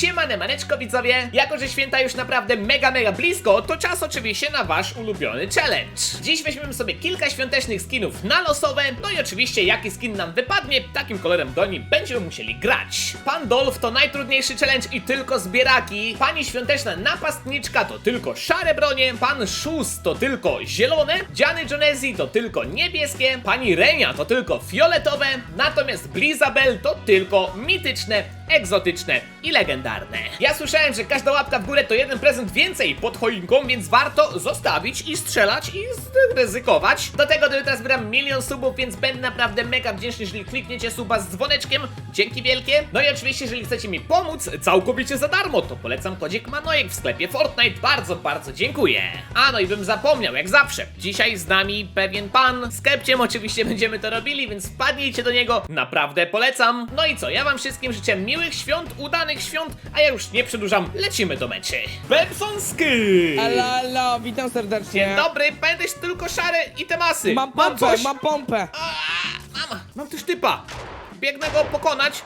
Siemane maneczko widzowie, jako że święta już naprawdę mega mega blisko, to czas oczywiście na wasz ulubiony challenge. Dziś weźmiemy sobie kilka świątecznych skinów na losowe, no i oczywiście jaki skin nam wypadnie, takim kolorem broni będziemy musieli grać. Pan Dolph to najtrudniejszy challenge i tylko zbieraki, pani świąteczna napastniczka to tylko szare bronie, pan Szus to tylko zielone, Dziany Jonesi to tylko niebieskie, pani Renia to tylko fioletowe, natomiast Blizabel to tylko mityczne, egzotyczne i legendarne. Ja słyszałem, że każda łapka w górę to jeden prezent więcej pod choinką, więc warto zostawić i strzelać i ryzykować. Do tego do jutra zbieram milion subów, więc będę naprawdę mega wdzięczny, jeżeli klikniecie suba z dzwoneczkiem. Dzięki wielkie. No i oczywiście, jeżeli chcecie mi pomóc całkowicie za darmo, to polecam kodzik Manojek w sklepie Fortnite. Bardzo, bardzo dziękuję. A no i bym zapomniał, jak zawsze. Dzisiaj z nami pewien pan. Z Kepciem oczywiście będziemy to robili, więc wpadnijcie do niego. Naprawdę polecam. No i co, ja wam wszystkim życzę miłych świąt, udanych świąt, a ja już nie przedłużam, lecimy do meczy. Bebsonski! Elo, witam serdecznie. Dzień dobry, pamiętaj tylko szare i te masy. Mam pompę, coś. mam pompę. A, mam, mam też typa. Biegnę go pokonać.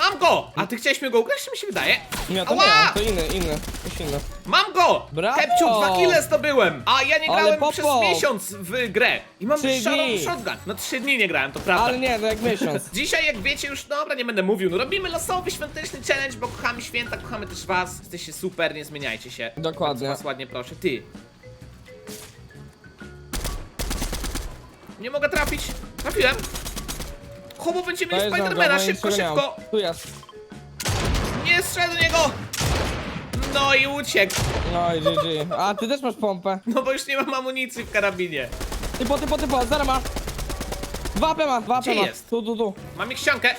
Mam go! A ty chciałeś mi go ugrać, czy mi się wydaje? Nie, to Ała! nie, to inny, inny, coś inny. Mam go! Brawo! Kepciu, dwa kile zdobyłem! A ja nie Ale grałem popo! przez miesiąc w grę. I mam Trzy szarą dni. shotgun. No trzy dni nie grałem, to prawda. Ale nie, to jak miesiąc. Dzisiaj, jak wiecie, już dobra, nie będę mówił, no robimy losowy świąteczny challenge, bo kochamy święta, kochamy też was. Jesteście super, nie zmieniajcie się. Dokładnie. Bardzo was ładnie proszę. Ty. Nie mogę trafić. Trafiłem. Chobo będziemy mieli Spidermana, szybko, szybko. Tu jest. Nie strzel do niego. No i uciekł. No i GG. A, ty też masz pompę. No bo już nie mam amunicji w karabinie. Typo, typo, typo, zero ma. Dwa P ma, dwa Gdzie P ma. jest? Tu, tu, tu. Mam ich ściankę.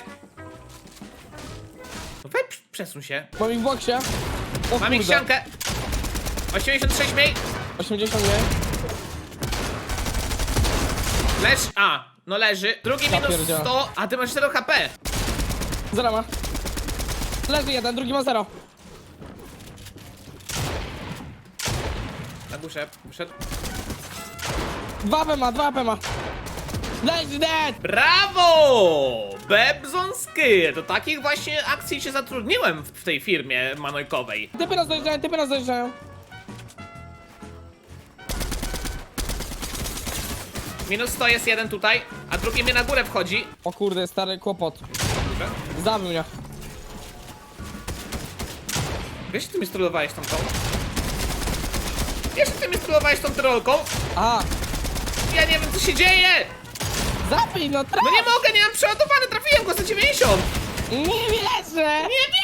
No weź, przesuń się. Mam ich w boksie. O Mam ich kurde. ściankę. 86 mniej. 80 mniej. Leż. A, no leży. Drugi Ja minus pierdzielę. 100, a ty masz 0 HP. Zero ma. Leży jeden, drugi ma zero. Na górze, wyszedł. Dwa P ma, dwa P ma. Leży dead! Brawo! Bebzonsky! Do takich właśnie akcji się zatrudniłem w w tej firmie manojkowej. Typy nas dojeżdżają, typy nas dojeżdżają. Minus 100 jest jeden tutaj, a drugi mnie na górę wchodzi. O kurde, stary kłopot. Zabił mnie. Wiesz, ty mi strolowałeś tą tą? Wiesz, ty mi strolowałeś tą trolką? A, Ja nie wiem, co się dzieje! zabij no traf! No nie mogę, nie mam przeładowany, trafiłem go za 90! Nie wierzę! Nie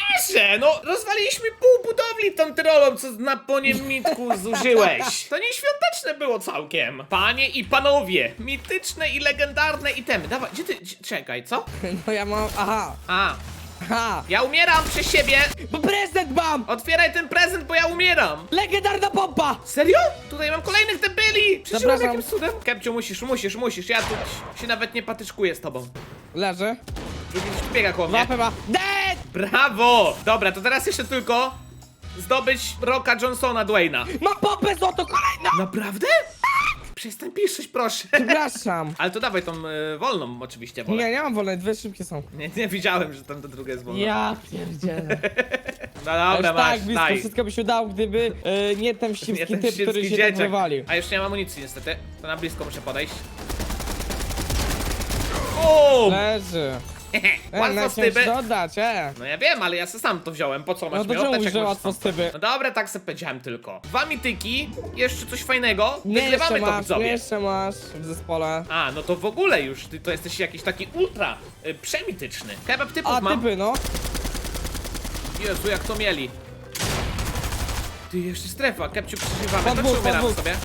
No, rozwaliliśmy pół budowli tą trolą, co na poniemniku zużyłeś. To nieświąteczne było całkiem. Panie i panowie, mityczne i legendarne itemy. Dawaj, gdzie ty, gdzie, czekaj, co? No ja mam, aha, A, aha. ja umieram przez siebie. Bo prezent mam! Otwieraj ten prezent, bo ja umieram. Legendarna pompa! Serio? Tutaj mam kolejnych debyli! Przeżyłem Zapraszam. jakimś cudem? Kepciu, musisz, musisz, musisz. Ja tu się nawet nie patyczkuję z tobą. Leży. Drugi tu biega koło mnie. Łapę ma. Dead! Brawo! Dobra, to teraz jeszcze tylko zdobyć Rocka Johnsona Dwayna. Mam pompę złoto kolejna! Naprawdę? Przestań piszeć, proszę. Przepraszam. Ale to dawaj tą y, wolną oczywiście wolę. Nie, nie mam wolnej, dwie szybkie są. Nie, nie widziałem, że tam to drugie jest wolne. Ja pierdzielę. No dobra, masz, tak blisko daj. wszystko by się udało, gdyby e, nie ten Nie, wścibski ten typ, który się tak wywalił. A już nie mam amunicji niestety. To na blisko muszę podejść. O! Leży. Łatwo styby. dodać, e. No ja wiem, ale ja se sam to wziąłem. Po co masz No to czemu oddać, mówisz, że łatwo sam? styby? No dobra, tak sobie powiedziałem tylko. Dwa mityki, jeszcze coś fajnego. Nie jeszcze Wygrywamy to masz, nie widzowie. jeszcze masz w zespole. A, no to w ogóle już, ty to jesteś jakiś taki ultra y, przemityczny. Kebab typów A, mam. typy, no. Jezu, jak to mieli. Ty, jeszcze strefa, Kepciu przeżywamy. Pod To dwóch, dwóch. sobie?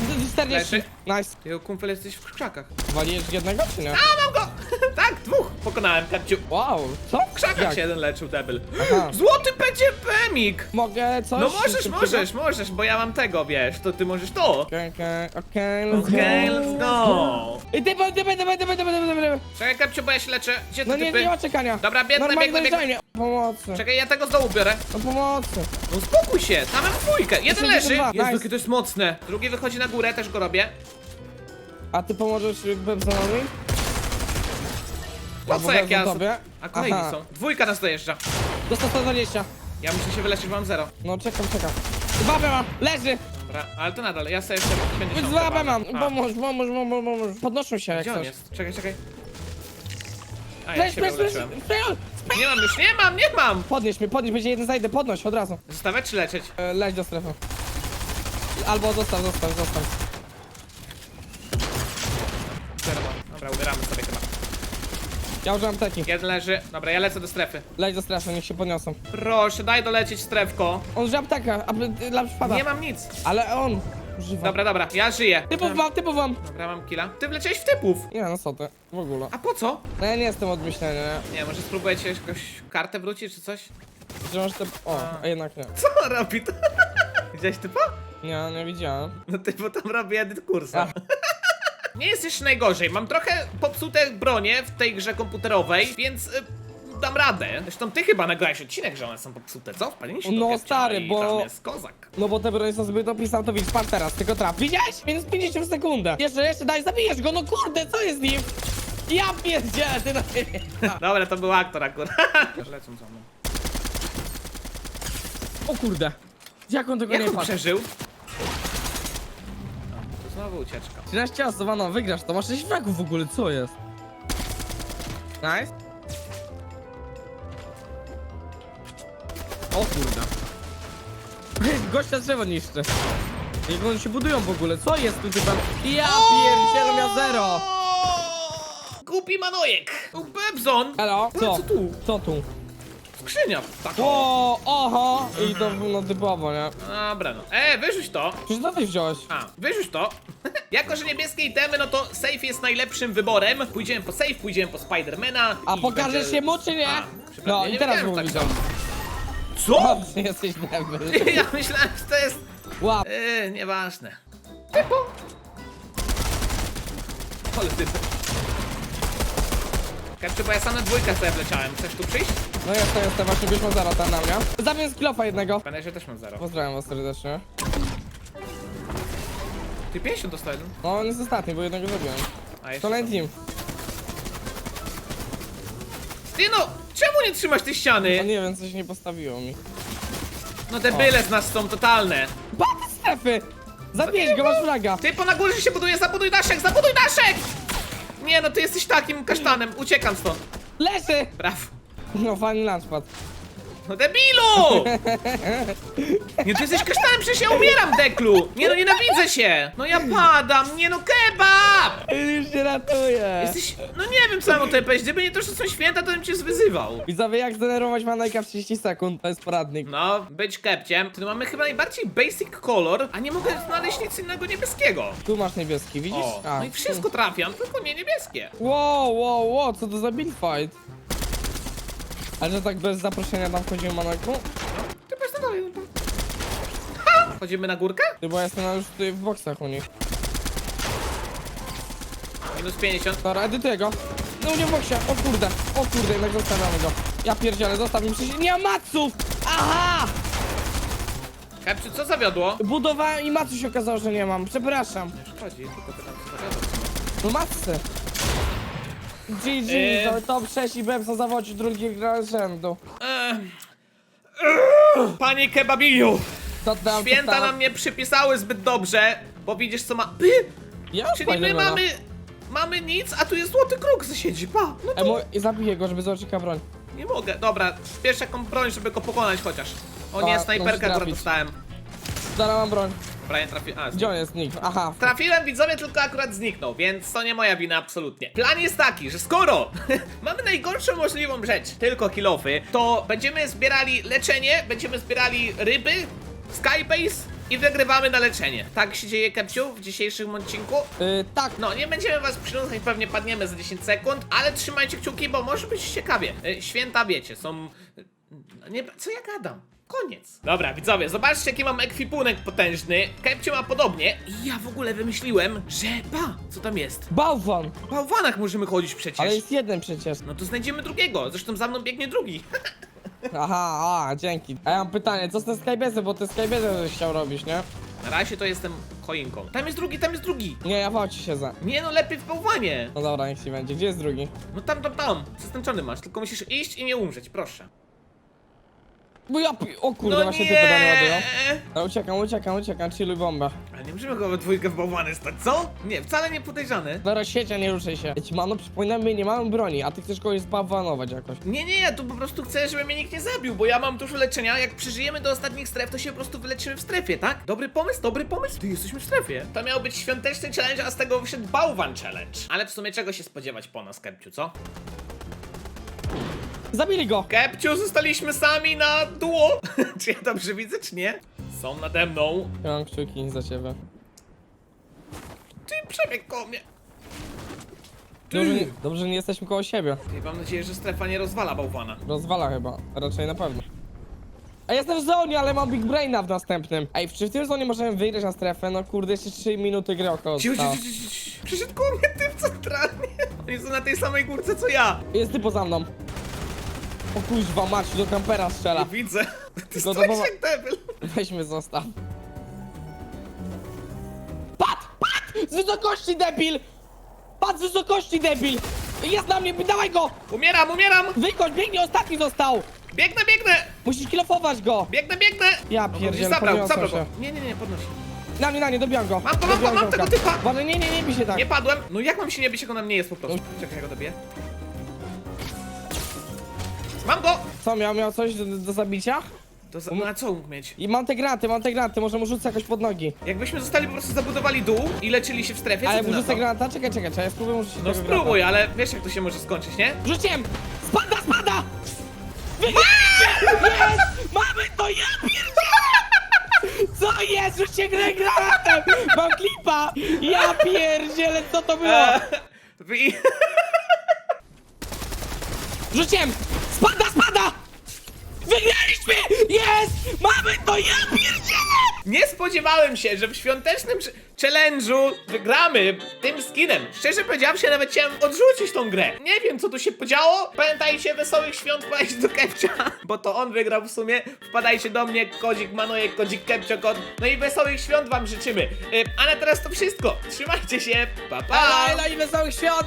D- 40. Leży. Nice. Ty, kumpel, jesteś w krzakach. Walisz jednego, czy nie? A, mam go! tak, dwóch pokonałem, Kepciu. Wow, co? W krzakach Jak? się jeden leczył, debil. Aha. Złoty PCP-mik! Mogę coś? No możesz, możesz, możesz, bo ja mam tego, wiesz, to ty możesz to. Okej, okej, okej, let's Okej, go. let's go. I typy, typy, typy, typy, typy, typy, typy. Czekaj, Kepciu, bo ja się leczę. Gdzie te No nie, typy? nie ma czekania. Dobra, biegnę, Normalnie biegnę, biegnę. Pomocy. Czekaj, ja tego z dołu biorę. No pomocy. No uspokój się, tam mam dwójkę. Jeden leży. 82, Jezu, nice. jakie to jest mocne. Drugi wychodzi na górę, też go robię. A ty pomożesz Bebzonowi? Po Albo co jak ja... tobie. A kolejni Aha. są. Dwójka nas dojeżdża. Dostał 120. Ja muszę się wyleczyć, bo mam zero. No czekam, czekam. Dwa ma, leży! Dobra, ale to nadal, ja sobie jeszcze 50 Dwa walę. mam, A, pomóż, pomóż, pomóż, pomóż. Podnoszą się jak Gdzie on coś. jest? Czekaj, czekaj. A, ja Leż, się leż, leż, wyleczyłem. leż. Nie mam już, nie mam, nie mam! Podnieś mnie, podnieś, będzie jeden zajdę, podnoś od razu. Zostawiać czy lecieć? E, leć do strefy. Albo zostaw, zostaw, zostaw. Mam. Dobra, ubieramy sobie chyba. Ja używam teki. Jeden leży. Dobra, ja lecę do strefy. Leć do strefy, niech się podniosą. Proszę, daj dolecieć strefko. On używa apteka, aby dla przypada. Nie mam nic. Ale on używa. Dobra, dobra, ja żyję. Typów mam, typów mam. Dobra, mam killa. Ty wleciałeś w typów. Nie no co ty, w ogóle. A po co? No ja nie jestem od myślenia, nie? Może spróbujecie jakąś kartę wrócić czy coś? Że masz te... O, a jednak nie. Co on robi to? Widziałeś typa? Nie, nie widziałem. No ty, bo tam robi edyt kursa. Nie jest jeszcze najgorzej. Mam trochę popsute bronie w tej grze komputerowej, więc y, dam radę. Zresztą ty chyba nagrałeś odcinek, że one są popsute, co? Wpadliście No, stary, bo- jest kozak. No bo te bronie są zbyt opisane, to widzisz, pan teraz, tylko traf. Widziałeś? Minus 50 sekundę. Jeszcze, jeszcze, daj, zabijesz go, no kurde, co jest z nim? Ja pierdzielę, ty na Dobra, to był aktor akurat. Lecą za mną. O kurde. Jak on tego Jak nie on przeżył? Znowu ucieczka. 13 osób, no wygrasz to, masz 6 fragów w ogóle, co jest? Nice. O kurde. Gościa drzewo niszczy. Jak oni się budują w ogóle, co jest tu typa? Ja pierdzielę, miał zero. Głupi Manojek! U Bebzon! No, co? co tu? Co tu? Skrzynia! Tak. O, oho! I to no typowo, nie? Dobra, no. E, wyrzuć to. Przecież to ty wziąłeś. A, wyrzuć to. jako, że niebieskie itemy, no to safe jest najlepszym wyborem. Pójdziemy po safe, pójdziemy po Spidermana. A i pokażesz się mu, czy nie? A, No i nie teraz wiedziałem, mu że widział. tak Co? Dobrze, jesteś pewny. Ja myślałem, że to jest... Łap. Yy, nieważne. Typu. Ale ty... Kapczy, bo ja sam na dwójkę sobie wleciałem. Chcesz tu przyjść? No jestem, jestem, właśnie byś ma zero tam na mnie. Zabiję sklofa jednego. Pamiętaj, że też mam zero. Pozdrawiam was serdecznie. Ty 50 dostałem. No on jest ostatni, bo jednego zabiłem. A jeszcze Kolejny są. team. Ty no! Czemu nie trzymasz tej No ściany? nie wiem, coś nie postawiło mi. No te byle z nas są totalne. Patrz strefy! Zabijesz go, masz flaga. Ty po na górze się buduje, zabuduj daszek, zabuduj daszek! Nie no, ty jesteś takim kasztanem, uciekam stąd. Leży! Brawo. No fajny lunchpad. No debilu! Nie, ty jesteś kasztanem, przecież ja umieram, Deklu! Nie no, nienawidzę się! No ja padam, nie no, kebab! Już się ratuje. Jesteś, no nie wiem co mam o tobie powiedzieć, gdyby nie to, że są święta, to bym cię zwyzywał. Widzowie, jak zdenerwować Manojka w 30 sekund, to jest poradnik. No, być kepciem. Tu mamy chyba najbardziej basic kolor, a nie mogę znaleźć nic innego niebieskiego. Tu masz niebieski, widzisz? O, no i wszystko trafiam, tylko nie niebieskie. Wow, wow, wow, co to za build fight? Ale że tak bez zaproszenia tam wchodzimy Manojku? Ty bez dalej, no to... Ha! Chodzimy na górkę? Ty, bo ja jestem już tutaj w boksach u nich. Minus 50. Dobra, edytuję go. No nie w boksie, o kurde, o kurde, jednak zostawiamy go. Ja pierdzielę, zostaw mi przecież... Nie ma maców! Aha! Kepciu, co zawiodło? Budowałem i macu się okazało, że nie mam, przepraszam. Chodzi, tylko pytam, co zawiodło. No macy. GG, Eee. to top 6 i Bemsa zawodzi drugi gra z rzędu. Eee. Panie kebabiniu! To tam, to Święta nam nie przypisały zbyt dobrze, bo widzisz co ma... By! Ja Czyli my mamy... Mamy nic, a tu jest złoty kruk siedzi, pa! No Ej, mo- i zabiję go, żeby zobaczyć jaka broń. Nie mogę. Dobra, bierz jaką broń, żeby go pokonać chociaż. O nie, A, snajperkę możesz akurat trafić. dostałem. Zaraz mam broń. Dobra, nie trafiłem. A, Gdzie on jest, Nick? Aha. Trafiłem widzowie, tylko akurat zniknął, więc to nie moja wina absolutnie. Plan jest taki, że skoro mamy najgorszą możliwą rzecz, tylko kilofy, to będziemy zbierali leczenie, będziemy zbierali ryby, skybase i wygrywamy na leczenie. Tak się dzieje, Kepciu, w dzisiejszym odcinku? Y, tak, No, nie będziemy was przynudzać, pewnie padniemy za 10 sekund, ale trzymajcie kciuki, bo może być ciekawie. Y, Święta wiecie, są... no Nie, co ja gadam? Koniec. Dobra, widzowie, zobaczcie jaki mam ekwipunek potężny. Kepcio ma podobnie i ja w ogóle wymyśliłem, że pa, co tam jest? bałwan. W bałwanach możemy chodzić przecież. Ale jest jeden przecież. No to znajdziemy drugiego, zresztą za mną biegnie drugi. Aha, a, dzięki. A ja mam pytanie, co z tym Skybase, bo te Skybase żeś chciał robić, nie? Na razie to jestem choinką. Tam jest drugi, tam jest drugi. Nie, ja w aucie siedzę. Nie no, lepiej w bałwanie. No dobra, niech ci będzie. Gdzie jest drugi? No tam, tam, tam. Zaznaczony masz, tylko musisz iść i nie umrzeć, proszę. Bo ja pi... O kurde, no właśnie nie. ty pytanie ładują. Uciekam, uciekam, uciekam, chilluj bombę. Ale nie możemy go we dwójkę w bałwany stać, co? Nie, wcale nie podejrzany. Dobra, siecia, nie ruszaj się. Ja ci mano, przypominam, my nie mamy broni, a ty chcesz kogoś zbawanować jakoś. Nie, nie, ja tu po prostu chcę, żeby mnie nikt nie zabił, bo ja mam dużo leczenia. Jak przeżyjemy do ostatnich stref, to się po prostu wyleczymy w strefie, tak? Dobry pomysł, dobry pomysł. Ty jesteśmy w strefie. To miał być świąteczny challenge, a z tego wyszedł bałwan challenge. Ale w sumie czego się spodziewać po nas, Kepciu, co? Zabili go! Kepciu, zostaliśmy sami na duo. czy ja dobrze widzę, czy nie? Są nade mną. Ja mam kciuki za ciebie. Ty przebieg koło mnie. Dobrze, nie, dobrze, że nie jesteśmy koło siebie. Ty, mam nadzieję, że strefa nie rozwala bałwana. Rozwala chyba, raczej na pewno. A jestem w zonie, ale mam Big Braina w następnym. Ej, czy w tym zonie możemy wyjść na strefę? No kurde, jeszcze 3 minuty gry około Cicho, cicho, zostało. cicho, cicho. Przyszedł koło mnie typ centralnie. Oni są na tej samej górce co ja. Jest ty poza mną. O kuźwa, mać, do kampera strzela. Widzę. Ty No to jak debil. Weźmy zostaw. Pat! Pat! Z wysokości debil! Pat z wysokości debil! Jest na mnie, dawaj go! Umieram, umieram! Wykończ, biegnie, ostatni został! Biegnę, biegnę! Musisz kilofować go! Biegnę, biegnę! Ja O, pierdzielę, zabrał, zabrał go. się. Nie, nie, nie, podnosi. Na mnie, na nie, dobijam go! Mam go, mam go, Dobijam mam tego typa. Uważaj, nie, nie, nie bij się tak! Nie padłem. No jak mam się nie bić, jak on na mnie jest po prostu? Czekaj, ja go dobiję. Mam go! Co, miał, miał coś do, do zabicia? To za... no, a co mógł mieć? I mam te granaty, mam te granaty, może mu rzucę jakoś pod nogi. Jakbyśmy zostali po prostu zabudowali dół i leczyli się w strefie, Ale co ty mu na rzucę to? granata? Czekaj, czekaj, czekaj, ja spróbuję rzucić No tego spróbuj, ale wiesz jak to się może skończyć, nie? Rzuciłem! Spada, spada! Wygraliśmy! Jest! Mamy to, ja pierdzielę! Co jest? Rzućcie grę granatem! Mam klipa! Ja pierdzielę, co to było? Eee, Rzuciłem! Wygraliśmy! Jest! Mamy to, ja pierdzielę! Nie spodziewałem się, że w świątecznym ch- challenge'u wygramy tym skinem. Szczerze powiedziawszy, nawet chciałem odrzucić tą grę. Nie wiem, co tu się podziało. Pamiętajcie, wesołych świąt wpadajcie do Kepcia, bo to on wygrał w sumie. Wpadajcie do mnie, kodzik Manojek, kodzik Kepcio, kod. No i wesołych świąt wam życzymy. Y, a na teraz to wszystko. Trzymajcie się, pa pa! Ela i wesołych świąt!